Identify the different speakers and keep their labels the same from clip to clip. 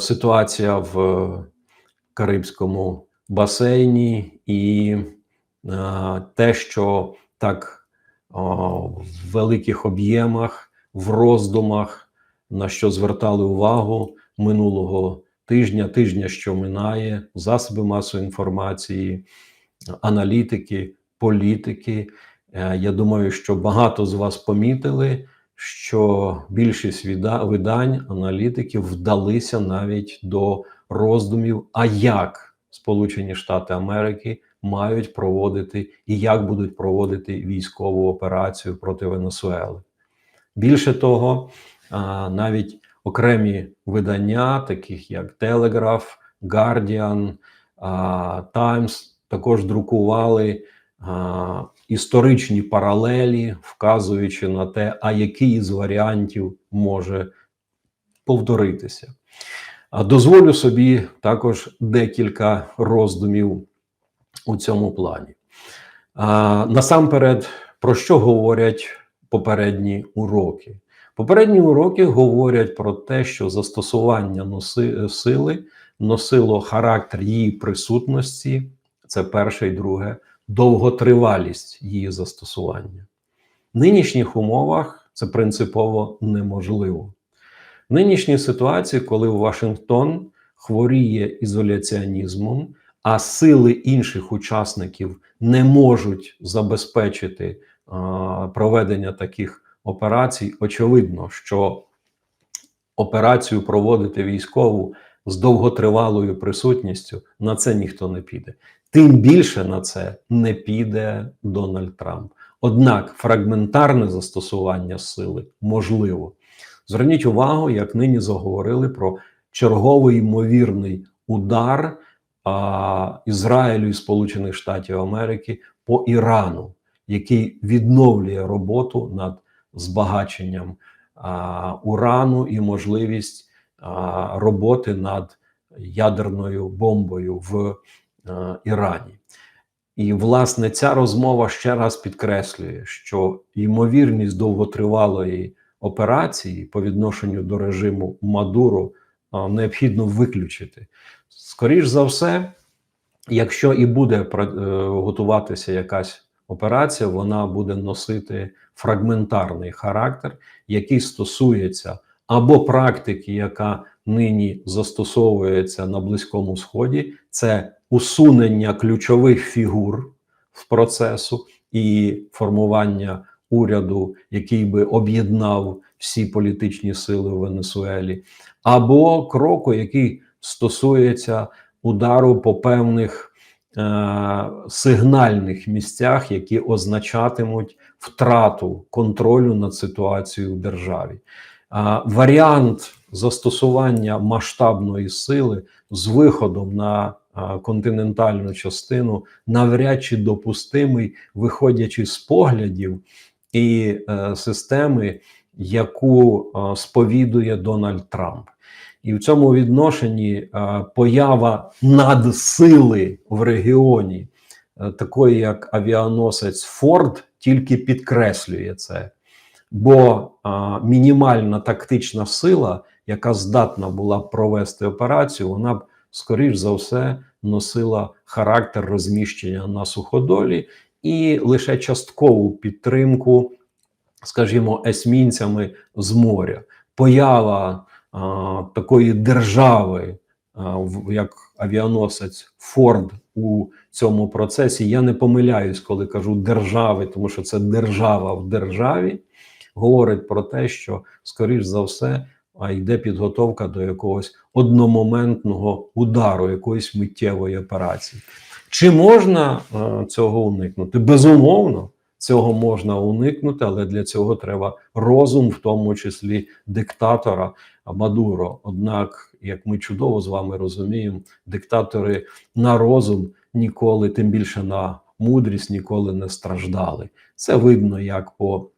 Speaker 1: ситуація в Карибському басейні і е, те, що так в великих об'ємах, в роздумах, на що звертали увагу минулого тижня, тижня, що минає, засоби масової інформації, аналітики, політики. Е, Я думаю, що багато з вас помітили, що більшість видань аналітиків вдалися навіть до роздумів, а як Сполучені Штати Америки мають проводити і як будуть проводити військову операцію проти Венесуели. Більше того, навіть окремі видання, таких як Guardian, а, Times, також друкували історичні паралелі, вказуючи на те, а який із варіантів може повторитися. Дозволю собі також декілька роздумів у цьому плані. Насамперед, про що говорять попередні уроки? Попередні уроки говорять про те, що застосування носи, сили носило характер її присутності, це перше і друге, довготривалість її застосування. В нинішніх умовах це принципово неможливо. В нинішній ситуації, коли Вашингтон хворіє ізоляціонізмом, а сили інших учасників не можуть забезпечити а, проведення таких операцій, очевидно, що операцію проводити військову з довготривалою присутністю на це ніхто не піде. Тим більше на це не піде Дональд Трамп. Однак фрагментарне застосування сили можливо. Зверніть увагу, як нині заговорили про черговий ймовірний удар а, Ізраїлю і Сполучених Штатів Америки по Ірану, який відновлює роботу над збагаченням а, урану і можливість роботи над ядерною бомбою в Ірані. І, власне, ця розмова ще раз підкреслює, що ймовірність довготривалої операції по відношенню до режиму Мадуро необхідно виключити. Скоріш за все, якщо і буде е, готуватися якась операція, вона буде носити фрагментарний характер, який стосується або практики, яка нині застосовується на Близькому Сході, це усунення ключових фігур в процесу і формування уряду, який би об'єднав всі політичні сили в Венесуелі, або кроку, який стосується удару по певних е, сигнальних місцях, які означатимуть втрату контролю над ситуацією в державі. Варіант застосування масштабної сили з виходом на континентальну частину навряд чи допустимий, виходячи з поглядів і е, системи, яку сповідує Дональд Трамп. І в цьому відношенні поява надсили в регіоні, е, такої як авіаносець Форд, тільки підкреслює це. Бо а, мінімальна тактична сила, яка здатна була провести операцію, вона б, скоріш за все, носила характер розміщення на суходолі і лише часткову підтримку, скажімо, есмінцями з моря. Поява а, такої держави, а, як авіаносець Форд у цьому процесі. Я не помиляюсь, коли кажу держави, тому що це держава в державі говорить про те, що, скоріш за все, йде підготовка до якогось одномоментного удару, якоїсь миттєвої операції. Чи можна е, цього уникнути? Безумовно, цього можна уникнути, але для цього треба розум, в тому числі диктатора Мадуро. Однак, як ми чудово з вами розуміємо, диктатори на розум ніколи, тим більше на мудрість, ніколи не страждали. Це видно як по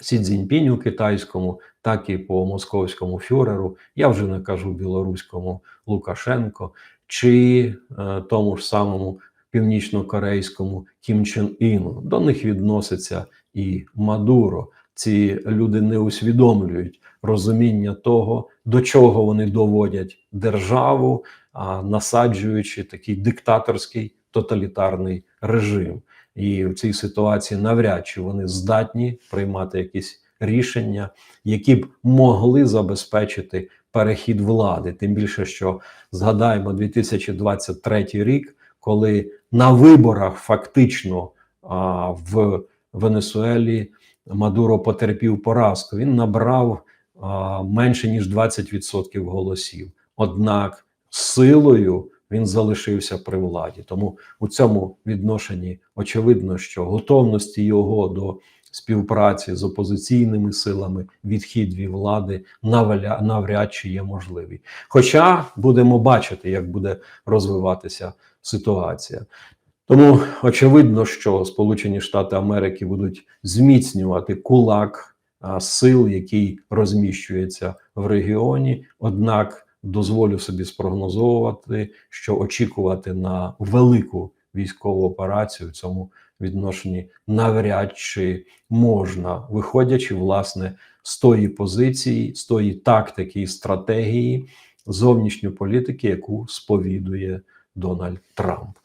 Speaker 1: Сі Цзіньпіню китайському, так і по московському фюреру. Я вже не кажу білоруському Лукашенко чи е, тому ж самому північно-корейському Кім Чен Іну. До них відноситься і Мадуро. Ці люди не усвідомлюють розуміння того, до чого вони доводять державу, насаджуючи такий диктаторський тоталітарний режим. І в цій ситуації навряд чи вони здатні приймати якісь рішення, які б могли забезпечити перехід влади. Тим більше, що згадаємо 2023 рік, коли на виборах фактично а, в Венесуелі Мадуро потерпів поразку. Він набрав а, менше ніж 20% голосів. Однак силою він залишився при владі. Тому у цьому відношенні очевидно, що готовності його до співпраці з опозиційними силами відхід від влади навряд чи є можливий. Хоча будемо бачити, як буде розвиватися ситуація. Тому очевидно, що Сполучені Штати Америки будуть зміцнювати кулак сил, який розміщується в регіоні. Однак дозволю собі спрогнозовувати, що очікувати на велику військову операцію в цьому відношенні навряд чи можна, виходячи власне з тої позиції, з тої тактики і стратегії зовнішньої політики, яку сповідує Дональд Трамп.